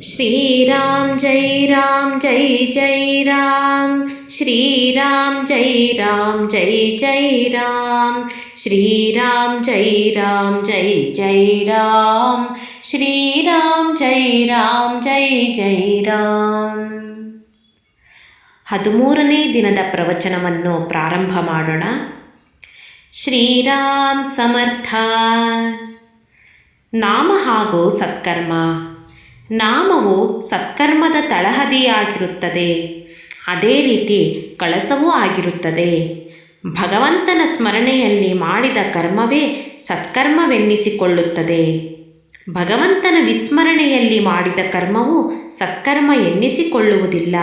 श्रीराम जय राम जय जय राम श्रीराम जय राम जय जय राम श्रीराम जय राम जय जय राम श्रीराम जय राम जय जय ರಾಮ್ ಹದಿಮೂರನೇ ದಿನದ ಪ್ರವಚನವನ್ನು ಪ್ರಾರಂಭ ಮಾಡೋಣ ಶ್ರೀರಾಮ್ ಸಮರ್ಥ ನಾಮ ಹಾಗೂ ಸತ್ಕರ್ಮ ನಾಮವು ಸತ್ಕರ್ಮದ ತಳಹದಿಯಾಗಿರುತ್ತದೆ. ಅದೇ ರೀತಿ ಕಳಸವೂ ಆಗಿರುತ್ತದೆ. ಭಗವಂತನ ಸ್ಮರಣೆಯಲ್ಲಿ ಮಾಡಿದ ಕರ್ಮವೇ ಸತ್ಕರ್ಮವೆನ್ನಿಸಿಕೊಳ್ಳುತ್ತದೆ. ಭಗವಂತನ ವಿಸ್ಮರಣೆಯಲ್ಲಿ ಮಾಡಿದ ಕರ್ಮವು ಸತ್ಕರ್ಮ ಎನ್ನಿಸಿಕೊಳ್ಳುವುದಿಲ್ಲ.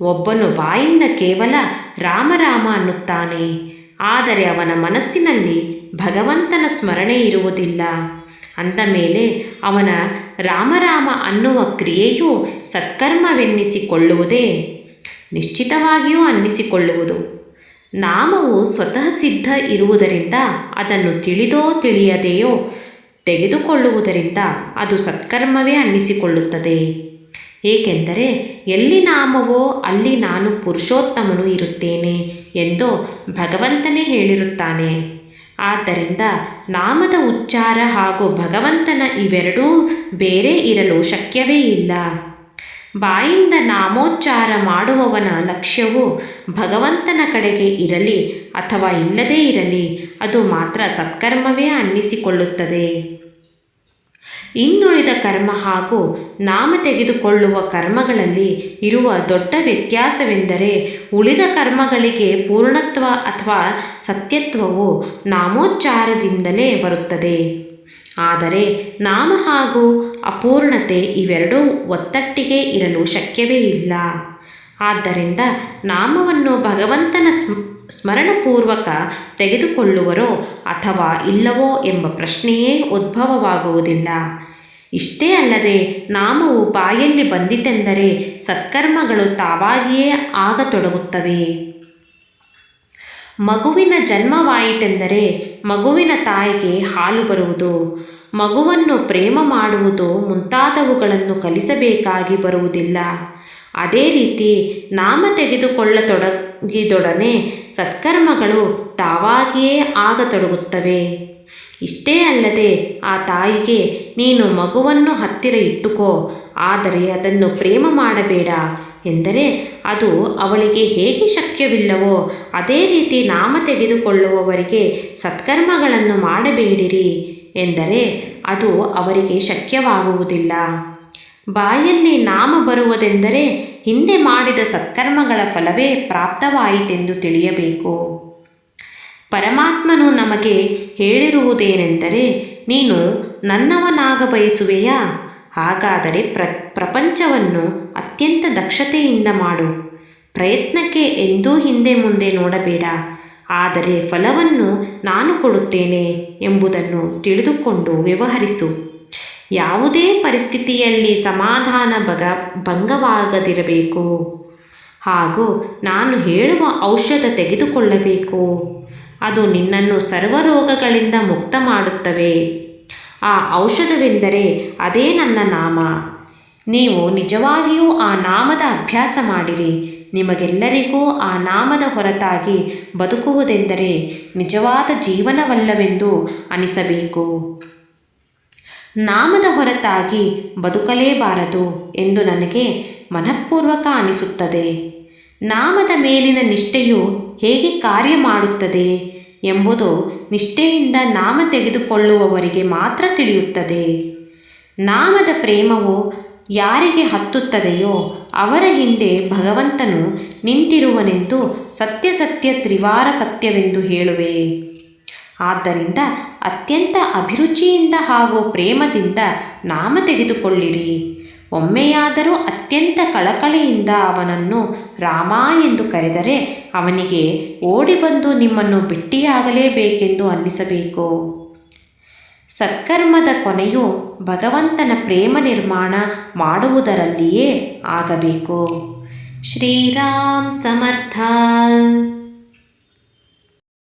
ಒಬ್ಬನು ಬಾಯಿಂದ ಕೇವಲ ರಾಮ ರಾಮ ಅನ್ನುತ್ತಾನೆ. ಆದರೆ ಅವನ ಮನಸ್ಸಿನಲ್ಲಿ ಭಗವಂತನ ಸ್ಮರಣೆ ಇರುವುದಿಲ್ಲ. ಅಂದ ಮೇಲೆ ಅವನ ರಾಮರಾಮ ಅನ್ನುವ ಕ್ರಿಯೆಯು ಸತ್ಕರ್ಮವೆನ್ನಿಸಿಕೊಳ್ಳುವುದೇ. ನಿಶ್ಚಿತವಾಗಿಯೂ ಅನ್ನಿಸಿಕೊಳ್ಳುವುದು. ನಾಮವು ಸ್ವತಃ ಸಿದ್ಧ ಇರುವುದರಿಂದ ಅದನ್ನು ತಿಳಿದೋ ತಿಳಿಯದೆಯೋ ತೆಗೆದುಕೊಳ್ಳುವುದರಿಂದ ಅದು ಸತ್ಕರ್ಮವೇ ಅನ್ನಿಸಿಕೊಳ್ಳುತ್ತದೆ. ಏಕೆಂದರೆ ಎಲ್ಲಿ ನಾಮವೋ ಅಲ್ಲಿ ನಾನು ಪುರುಷೋತ್ತಮನು ಇರುತ್ತೇನೆ ಎಂದು ಭಗವಂತನೇ ಹೇಳಿರುತ್ತಾನೆ. ಆದ್ದರಿಂದ ನಾಮದ ಉಚ್ಚಾರ ಹಾಗೂ ಭಗವಂತನ ಇವೆರಡೂ ಬೇರೆ ಇರಲು ಶಕ್ಯವೇ ಇಲ್ಲ. ಬಾಯಿಂದ ನಾಮೋಚ್ಚಾರ ಮಾಡುವವನ ಲಕ್ಷ್ಯವು ಭಗವಂತನ ಕಡೆಗೆ ಇರಲಿ ಅಥವಾ ಇಲ್ಲದೇ ಇರಲಿ, ಅದು ಮಾತ್ರ ಸತ್ಕರ್ಮವೇ ಅನ್ನಿಸಿಕೊಳ್ಳುತ್ತದೆ. ಇನ್ನುಳಿದ ಕರ್ಮ ಹಾಗೂ ನಾಮ ತೆಗೆದುಕೊಳ್ಳುವ ಕರ್ಮಗಳಲ್ಲಿ ಇರುವ ದೊಡ್ಡ ವ್ಯತ್ಯಾಸವೆಂದರೆ ಉಳಿದ ಕರ್ಮಗಳಿಗೆ ಪೂರ್ಣತ್ವ ಅಥವಾ ಸತ್ಯತ್ವವು ನಾಮೋಚ್ಚಾರದಿಂದಲೇ ಬರುತ್ತದೆ. ಆದರೆ ನಾಮ ಹಾಗೂ ಅಪೂರ್ಣತೆ ಇವೆರಡೂ ಒತ್ತಟ್ಟಿಗೆ ಇರಲು ಶಕ್ಯವೇ ಇಲ್ಲ. ಆದ್ದರಿಂದ ನಾಮವನ್ನು ಭಗವಂತನ ಸ್ಮ, ಸ್ಮರಣಪೂರ್ವಕ ತೆಗೆದುಕೊಳ್ಳುವರೋ ಅಥವಾ ಇಲ್ಲವೋ ಎಂಬ ಪ್ರಶ್ನೆಯೇ ಉದ್ಭವವಾಗುವುದಿಲ್ಲ. ಇಷ್ಟೇ ಅಲ್ಲದೆ ನಾಮವು ಬಾಯಲ್ಲಿ ಬಂದಿತೆಂದರೆ ಸತ್ಕರ್ಮಗಳು ತಾವಾಗಿಯೇ ಆಗತೊಡಗುತ್ತವೆ. ಮಗುವಿನ ಜನ್ಮವಾಯಿತೆಂದರೆ ಮಗುವಿನ ತಾಯಿಗೆ ಹಾಲು ಬರುವುದು, ಮಗುವನ್ನು ಪ್ರೇಮ ಮಾಡುವುದು ಮುಂತಾದವುಗಳನ್ನು ಕಲಿಸಬೇಕಾಗಿ ಬರುವುದಿಲ್ಲ. ಅದೇ ರೀತಿ ನಾಮ ತೆಗೆದುಕೊಳ್ಳತೊಡಗಿದೊಡನೆ ಸತ್ಕರ್ಮಗಳು ತಾವಾಗಿಯೇ ಆಗತೊಡಗುತ್ತವೆ. ಇಷ್ಟೇ ಅಲ್ಲದೆ ಆ ತಾಯಿಗೆ ನೀನು ಮಗುವನ್ನು ಹತ್ತಿರ ಇಟ್ಟುಕೋ, ಆದರೆ ಅದನ್ನು ಪ್ರೇಮ ಮಾಡಬೇಡ ಎಂದರೆ ಅದು ಅವಳಿಗೆ ಹೇಗೆ ಶಕ್ಯವಿಲ್ಲವೋ, ಅದೇ ರೀತಿ ನಾಮ ತೆಗೆದುಕೊಳ್ಳುವವರಿಗೆ ಸತ್ಕರ್ಮಗಳನ್ನು ಮಾಡಬೇಡಿರಿ ಎಂದರೆ ಅದು ಅವರಿಗೆ ಶಕ್ಯವಾಗುವುದಿಲ್ಲ. ಬಾಯಲ್ಲಿ ನಾಮ ಬರುವುದೆಂದರೆ ಹಿಂದೆ ಮಾಡಿದ ಸತ್ಕರ್ಮಗಳ ಫಲವೇ ಪ್ರಾಪ್ತವಾಯಿತೆಂದು ತಿಳಿಯಬೇಕು. ಪರಮಾತ್ಮನು ನಮಗೆ ಹೇಳಿರುವುದೇನೆಂದರೆ ನೀನು ನನ್ನವನಾಗ ಬಯಸುವೆಯಾ ಹಾಗಾದರೆ ಪ್ರ, ಪ್ರಪಂಚವನ್ನು ಅತ್ಯಂತ ದಕ್ಷತೆಯಿಂದ ಮಾಡು. ಪ್ರಯತ್ನಕ್ಕೆ ಎಂದೂ ಹಿಂದೆ ಮುಂದೆ ನೋಡಬೇಡ. ಆದರೆ ಫಲವನ್ನು ನಾನು ಕೊಡುತ್ತೇನೆ ಎಂಬುದನ್ನು ತಿಳಿದುಕೊಂಡು ವ್ಯವಹರಿಸು. ಯಾವುದೇ ಪರಿಸ್ಥಿತಿಯಲ್ಲಿ ಸಮಾಧಾನ ಬಗ ಭಂಗವಾಗದಿರಬೇಕು. ಹಾಗೂ ನಾನು ಹೇಳುವ ಔಷಧ ತೆಗೆದುಕೊಳ್ಳಬೇಕು. ಅದು ನಿನ್ನನ್ನು ಸರ್ವರೋಗಗಳಿಂದ ಮುಕ್ತ ಮಾಡುತ್ತವೆ. ಆ ಔಷಧವೆಂದರೆ ಅದೇ ನನ್ನ ನಾಮ. ನೀವು ನಿಜವಾಗಿಯೂ ಆ ನಾಮದ ಅಭ್ಯಾಸ ಮಾಡಿರಿ. ನಿಮಗೆಲ್ಲರಿಗೂ ಆ ನಾಮದ ಹೊರತಾಗಿ ಬದುಕುವುದೆಂದರೆ ನಿಜವಾದ ಜೀವನವಲ್ಲವೆಂದು ಅನಿಸಬೇಕು. ನಾಮದ ಹೊರತಾಗಿ ಬದುಕಲೇಬಾರದು ಎಂದು ನನಗೆ ಮನಃಪೂರ್ವಕ ಅನಿಸುತ್ತದೆ. ನಾಮದ ಮೇಲಿನ ನಿಷ್ಠೆಯು ಹೇಗೆ ಕಾರ್ಯ ಮಾಡುತ್ತದೆ ಎಂಬುದು ನಿಷ್ಠೆಯಿಂದ ನಾಮ ತೆಗೆದುಕೊಳ್ಳುವವರಿಗೆ ಮಾತ್ರ ತಿಳಿಯುತ್ತದೆ. ನಾಮದ ಪ್ರೇಮವು ಯಾರಿಗೆ ಹತ್ತುತ್ತದೆಯೋ ಅವರ ಹಿಂದೆ ಭಗವಂತನು ನಿಂತಿರುವನೆಂದು ಸತ್ಯ ಸತ್ಯ ತ್ರಿವಾರ ಸತ್ಯವೆಂದು ಹೇಳುವೆ. ಆದ್ದರಿಂದ ಅತ್ಯಂತ ಅಭಿರುಚಿಯಿಂದ ಹಾಗೂ ಪ್ರೇಮದಿಂದ ನಾಮ ತೆಗೆದುಕೊಳ್ಳಿರಿ. ಒಮ್ಮೆಯಾದರೂ ಅತ್ಯಂತ ಕಳಕಳಿಯಿಂದ ಅವನನ್ನು ರಾಮ ಎಂದು ಕರೆದರೆ ಅವನಿಗೆ ಓಡಿ ಬಂದು ನಿಮ್ಮನ್ನು ಭೇಟಿಯಾಗಲೇಬೇಕೆಂದು ಅನ್ನಿಸಬೇಕು. ಸತ್ಕರ್ಮದ ಕೊನೆಯು ಭಗವಂತನ ಪ್ರೇಮ ನಿರ್ಮಾಣ ಮಾಡುವುದರಲ್ಲಿಯೇ ಆಗಬೇಕು. ಶ್ರೀರಾಮ್ ಸಮರ್ಥ.